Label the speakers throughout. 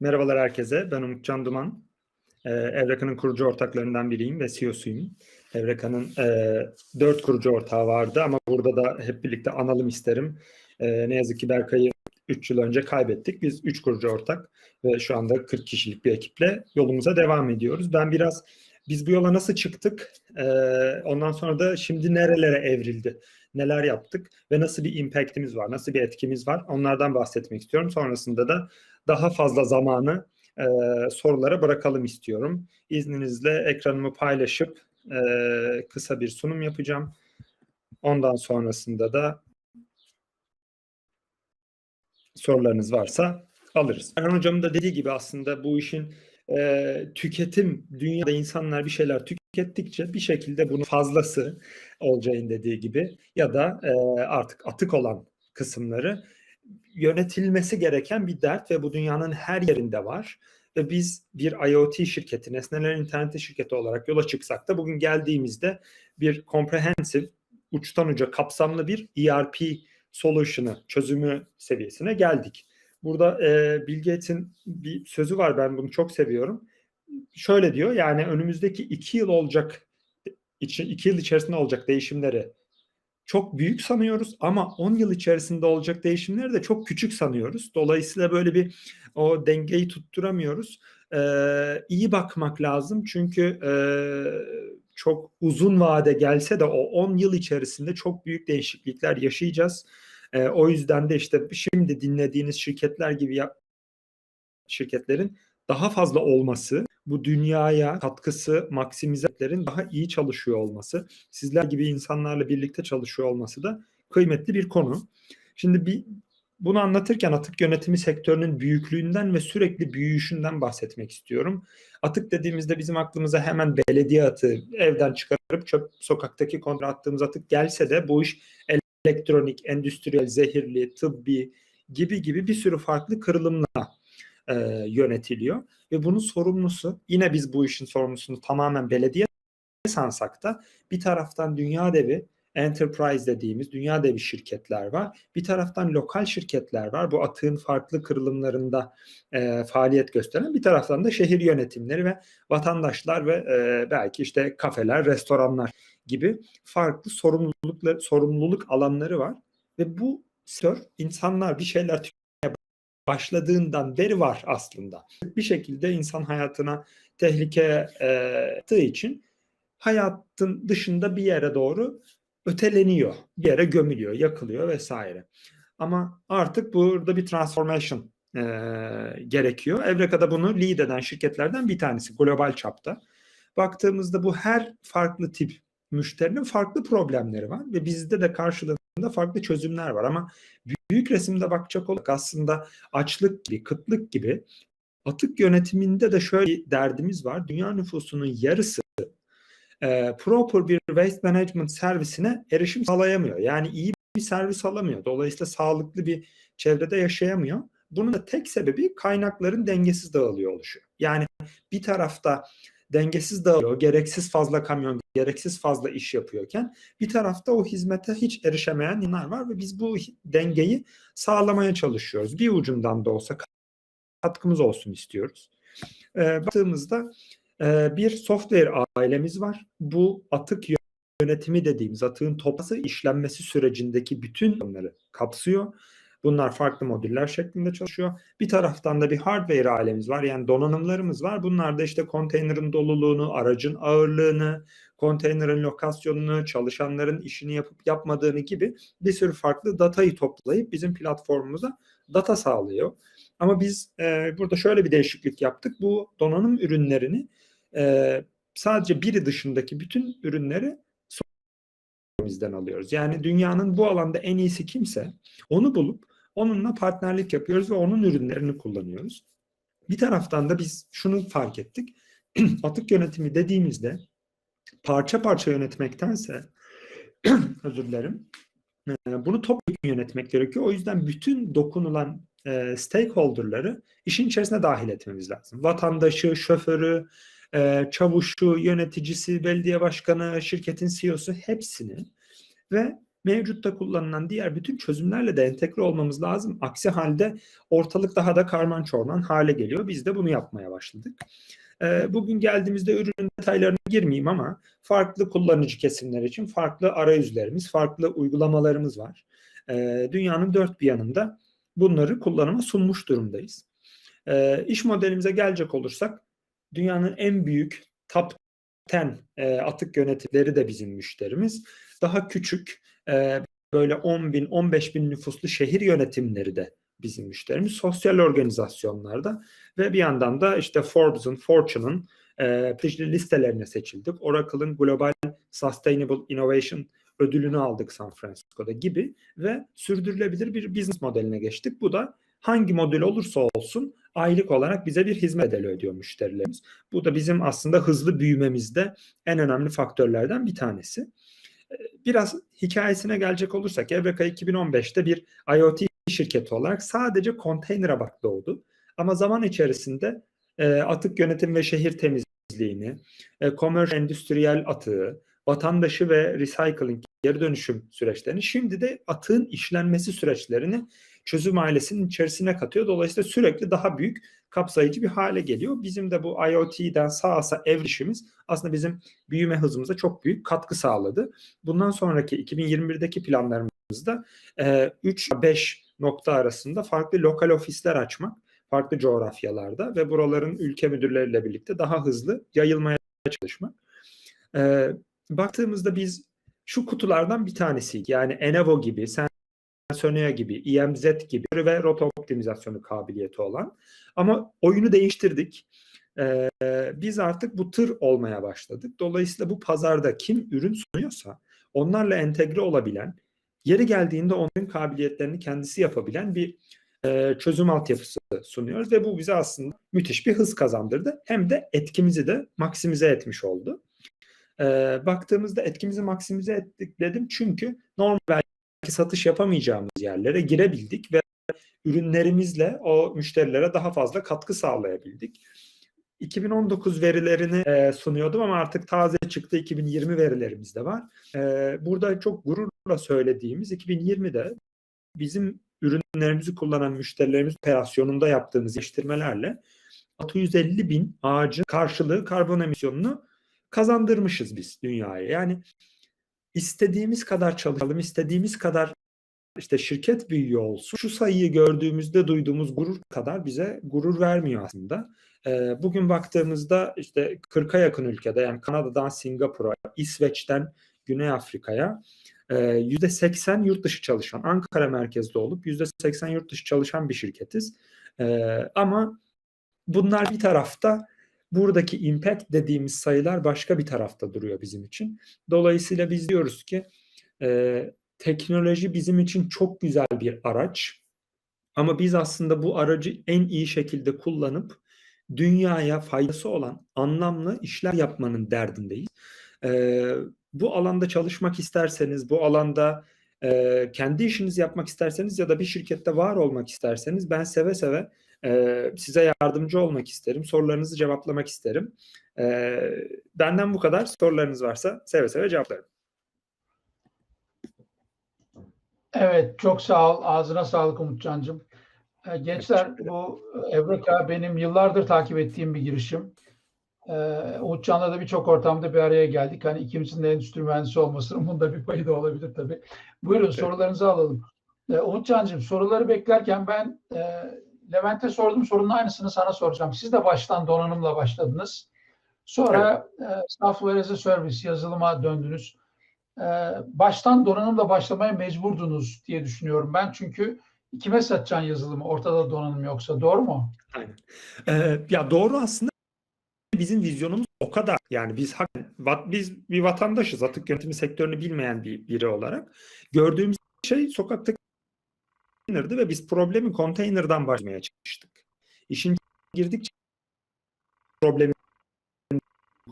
Speaker 1: Merhabalar herkese. Ben Umutcan Duman. Ee, Evreka'nın kurucu ortaklarından biriyim ve CEO'suyum. Evreka'nın e, dört kurucu ortağı vardı ama burada da hep birlikte analım isterim. E, ne yazık ki Berkay'ı 3 yıl önce kaybettik. Biz 3 kurucu ortak ve şu anda 40 kişilik bir ekiple yolumuza devam ediyoruz. Ben biraz biz bu yola nasıl çıktık? E, ondan sonra da şimdi nerelere evrildi? Neler yaptık ve nasıl bir impact'imiz var? Nasıl bir etkimiz var? Onlardan bahsetmek istiyorum. Sonrasında da daha fazla zamanı e, sorulara bırakalım istiyorum. İzninizle ekranımı paylaşıp e, kısa bir sunum yapacağım. Ondan sonrasında da sorularınız varsa alırız. Erhan Hocam'ın da dediği gibi aslında bu işin e, tüketim, dünyada insanlar bir şeyler tükettikçe bir şekilde bunun fazlası olacağın dediği gibi ya da e, artık atık olan kısımları yönetilmesi gereken bir dert ve bu dünyanın her yerinde var. Ve biz bir IoT şirketi, nesnelerin interneti şirketi olarak yola çıksak da bugün geldiğimizde bir comprehensive, uçtan uca kapsamlı bir ERP solution'ı, çözümü seviyesine geldik. Burada e, Bill Gates'in bir sözü var ben bunu çok seviyorum. Şöyle diyor yani önümüzdeki iki yıl olacak, iki yıl içerisinde olacak değişimleri çok büyük sanıyoruz ama 10 yıl içerisinde olacak değişimleri de çok küçük sanıyoruz. Dolayısıyla böyle bir o dengeyi tutturamıyoruz. Ee, iyi bakmak lazım çünkü e, çok uzun vade gelse de o 10 yıl içerisinde çok büyük değişiklikler yaşayacağız. E, o yüzden de işte şimdi dinlediğiniz şirketler gibi şirketlerin daha fazla olması, bu dünyaya katkısı maksimizelerin daha iyi çalışıyor olması, sizler gibi insanlarla birlikte çalışıyor olması da kıymetli bir konu. Şimdi bir bunu anlatırken atık yönetimi sektörünün büyüklüğünden ve sürekli büyüyüşünden bahsetmek istiyorum. Atık dediğimizde bizim aklımıza hemen belediye atığı, evden çıkarıp çöp sokaktaki kontra attığımız atık gelse de bu iş elektronik, endüstriyel, zehirli, tıbbi gibi gibi bir sürü farklı kırılımla e, yönetiliyor. Ve bunun sorumlusu yine biz bu işin sorumlusunu tamamen belediye sansak da bir taraftan dünya devi enterprise dediğimiz dünya devi şirketler var. Bir taraftan lokal şirketler var. Bu atığın farklı kırılımlarında e, faaliyet gösteren. Bir taraftan da şehir yönetimleri ve vatandaşlar ve e, belki işte kafeler, restoranlar gibi farklı sorumluluklar, sorumluluk alanları var. Ve bu sektör insanlar bir şeyler başladığından beri var aslında. Bir şekilde insan hayatına tehlike e, için hayatın dışında bir yere doğru öteleniyor. Bir yere gömülüyor, yakılıyor vesaire. Ama artık burada bir transformation e, gerekiyor. Evreka'da bunu lead eden şirketlerden bir tanesi global çapta. Baktığımızda bu her farklı tip müşterinin farklı problemleri var ve bizde de karşılığında farklı çözümler var ama büyük resimde bakacak olursak aslında açlık gibi, kıtlık gibi atık yönetiminde de şöyle bir derdimiz var. Dünya nüfusunun yarısı e, proper bir waste management servisine erişim sağlayamıyor. Yani iyi bir servis alamıyor. Dolayısıyla sağlıklı bir çevrede yaşayamıyor. Bunun da tek sebebi kaynakların dengesiz dağılıyor oluşu. Yani bir tarafta dengesiz dağılıyor, gereksiz fazla kamyon, gereksiz fazla iş yapıyorken bir tarafta o hizmete hiç erişemeyen insanlar var ve biz bu dengeyi sağlamaya çalışıyoruz. Bir ucundan da olsa katkımız olsun istiyoruz. Ee, baktığımızda e, bir software ailemiz var. Bu atık yönetimi dediğimiz atığın toplası işlenmesi sürecindeki bütün onları kapsıyor. Bunlar farklı modüller şeklinde çalışıyor. Bir taraftan da bir hardware ailemiz var. Yani donanımlarımız var. Bunlar da işte konteynerin doluluğunu, aracın ağırlığını, konteynerin lokasyonunu, çalışanların işini yapıp yapmadığını gibi bir sürü farklı datayı toplayıp bizim platformumuza data sağlıyor. Ama biz e, burada şöyle bir değişiklik yaptık. Bu donanım ürünlerini e, sadece biri dışındaki bütün ürünleri bizden alıyoruz. Yani dünyanın bu alanda en iyisi kimse onu bulup onunla partnerlik yapıyoruz ve onun ürünlerini kullanıyoruz. Bir taraftan da biz şunu fark ettik. Atık yönetimi dediğimizde parça parça yönetmektense özür dilerim. Bunu topyekun yönetmek gerekiyor. O yüzden bütün dokunulan e, stakeholder'ları işin içerisine dahil etmemiz lazım. Vatandaşı, şoförü, e, çavuşu, yöneticisi, belediye başkanı, şirketin CEO'su hepsini ve mevcutta kullanılan diğer bütün çözümlerle de entegre olmamız lazım. Aksi halde ortalık daha da karman çorman hale geliyor. Biz de bunu yapmaya başladık. Ee, bugün geldiğimizde ürün detaylarına girmeyeyim ama farklı kullanıcı kesimler için farklı arayüzlerimiz, farklı uygulamalarımız var. Ee, dünyanın dört bir yanında bunları kullanıma sunmuş durumdayız. Ee, iş modelimize gelecek olursak dünyanın en büyük top 10 e, atık yönetimleri de bizim müşterimiz. Daha küçük böyle 10 bin, 15 bin nüfuslu şehir yönetimleri de bizim müşterimiz. Sosyal organizasyonlarda ve bir yandan da işte Forbes'un, Fortune'ın e, prestijli listelerine seçildik. Oracle'ın Global Sustainable Innovation ödülünü aldık San Francisco'da gibi ve sürdürülebilir bir business modeline geçtik. Bu da hangi model olursa olsun aylık olarak bize bir hizmet bedeli ödüyor müşterilerimiz. Bu da bizim aslında hızlı büyümemizde en önemli faktörlerden bir tanesi. Biraz hikayesine gelecek olursak Evreka 2015'te bir IoT şirketi olarak sadece konteynere bak doğdu. Ama zaman içerisinde e, atık yönetim ve şehir temizliğini, e, commerce endüstriyel atığı, vatandaşı ve recycling geri dönüşüm süreçlerini şimdi de atığın işlenmesi süreçlerini çözüm ailesinin içerisine katıyor. Dolayısıyla sürekli daha büyük kapsayıcı bir hale geliyor. Bizim de bu IoT'den sağa evrişimiz aslında bizim büyüme hızımıza çok büyük katkı sağladı. Bundan sonraki 2021'deki planlarımızda e, 3-5 nokta arasında farklı lokal ofisler açmak, farklı coğrafyalarda ve buraların ülke müdürleriyle birlikte daha hızlı yayılmaya çalışmak. E, baktığımızda biz şu kutulardan bir tanesiydik. Yani Enevo gibi, Sensonia gibi, IMZ gibi ve rota optimizasyonu kabiliyeti olan. Ama oyunu değiştirdik. Ee, biz artık bu tır olmaya başladık. Dolayısıyla bu pazarda kim ürün sunuyorsa onlarla entegre olabilen, yeri geldiğinde onların kabiliyetlerini kendisi yapabilen bir e, çözüm altyapısı sunuyoruz ve bu bize aslında müthiş bir hız kazandırdı. Hem de etkimizi de maksimize etmiş oldu. E, baktığımızda etkimizi maksimize ettik dedim çünkü normal satış yapamayacağımız yerlere girebildik ve ürünlerimizle o müşterilere daha fazla katkı sağlayabildik. 2019 verilerini e, sunuyordum ama artık taze çıktı 2020 verilerimiz de var. E, burada çok gururla söylediğimiz 2020'de bizim ürünlerimizi kullanan müşterilerimiz operasyonunda yaptığımız iştirmelerle 650 bin ağacın karşılığı karbon emisyonunu kazandırmışız biz dünyaya. Yani istediğimiz kadar çalışalım, istediğimiz kadar işte şirket büyüyor olsun. Şu sayıyı gördüğümüzde duyduğumuz gurur kadar bize gurur vermiyor aslında. Bugün baktığımızda işte 40'a yakın ülkede yani Kanada'dan Singapur'a, İsveç'ten Güney Afrika'ya %80 yurt dışı çalışan, Ankara merkezli olup %80 yurt dışı çalışan bir şirketiz. Ama bunlar bir tarafta buradaki impact dediğimiz sayılar başka bir tarafta duruyor bizim için. Dolayısıyla biz diyoruz ki teknoloji bizim için çok güzel bir araç. Ama biz aslında bu aracı en iyi şekilde kullanıp dünyaya faydası olan anlamlı işler yapmanın derdindeyiz. Ee, bu alanda çalışmak isterseniz, bu alanda e, kendi işinizi yapmak isterseniz ya da bir şirkette var olmak isterseniz ben seve seve e, size yardımcı olmak isterim. Sorularınızı cevaplamak isterim. E, benden bu kadar. Sorularınız varsa seve seve cevaplarım.
Speaker 2: Evet, çok sağ ol. Ağzına sağlık Umutcan'cığım. Ee, Gençler, bu Evreka benim yıllardır takip ettiğim bir girişim. Ee, Umutcan'la da birçok ortamda bir araya geldik. Hani ikimizin de endüstri mühendisi olmasının bunda bir payı da olabilir tabii. Buyurun evet. sorularınızı alalım. Ee, Umutcan'cığım soruları beklerken ben e, Levent'e sorduğum sorunun aynısını sana soracağım. Siz de baştan donanımla başladınız. Sonra evet. e, Software as a Service yazılıma döndünüz. E, baştan donanımla başlamaya mecburdunuz diye düşünüyorum ben. Çünkü kime satacaksın yazılımı ortada donanım yoksa doğru mu?
Speaker 1: Aynen. Ee, ya doğru aslında bizim vizyonumuz o kadar. Yani biz biz bir vatandaşız. Atık yönetimi sektörünü bilmeyen bir biri olarak gördüğümüz şey sokakta konteynerdi ve biz problemi konteynerdan başlamaya çalıştık. İşin girdikçe problemin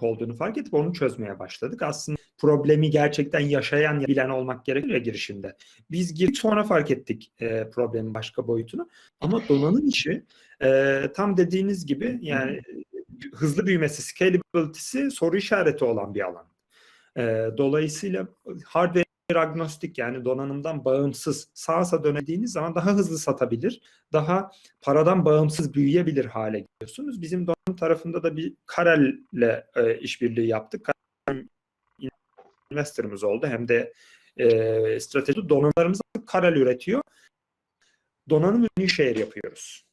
Speaker 1: olduğunu fark edip onu çözmeye başladık. Aslında problemi gerçekten yaşayan, bilen olmak gerekiyor ya girişimde. Biz girdik sonra fark ettik e, problemin başka boyutunu. Ama donanım işi e, tam dediğiniz gibi yani hızlı büyümesi, scalability'si soru işareti olan bir alan. E, dolayısıyla hardware agnostik yani donanımdan bağımsız sağa dönediğiniz zaman daha hızlı satabilir, daha paradan bağımsız büyüyebilir hale geliyorsunuz. Bizim donanım tarafında da bir Karel'le e, işbirliği yaptık. Karel investorımız oldu hem de e, strateji donanımlarımızı Karel üretiyor. Donanım ürünü share yapıyoruz.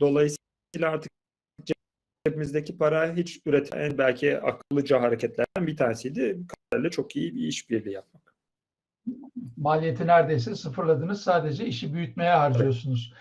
Speaker 1: Dolayısıyla artık cebimizdeki para hiç üreten belki akıllıca hareketlerden bir tanesiydi. Karel'le çok iyi bir işbirliği yapmak.
Speaker 2: Maliyeti neredeyse sıfırladınız. Sadece işi büyütmeye harcıyorsunuz.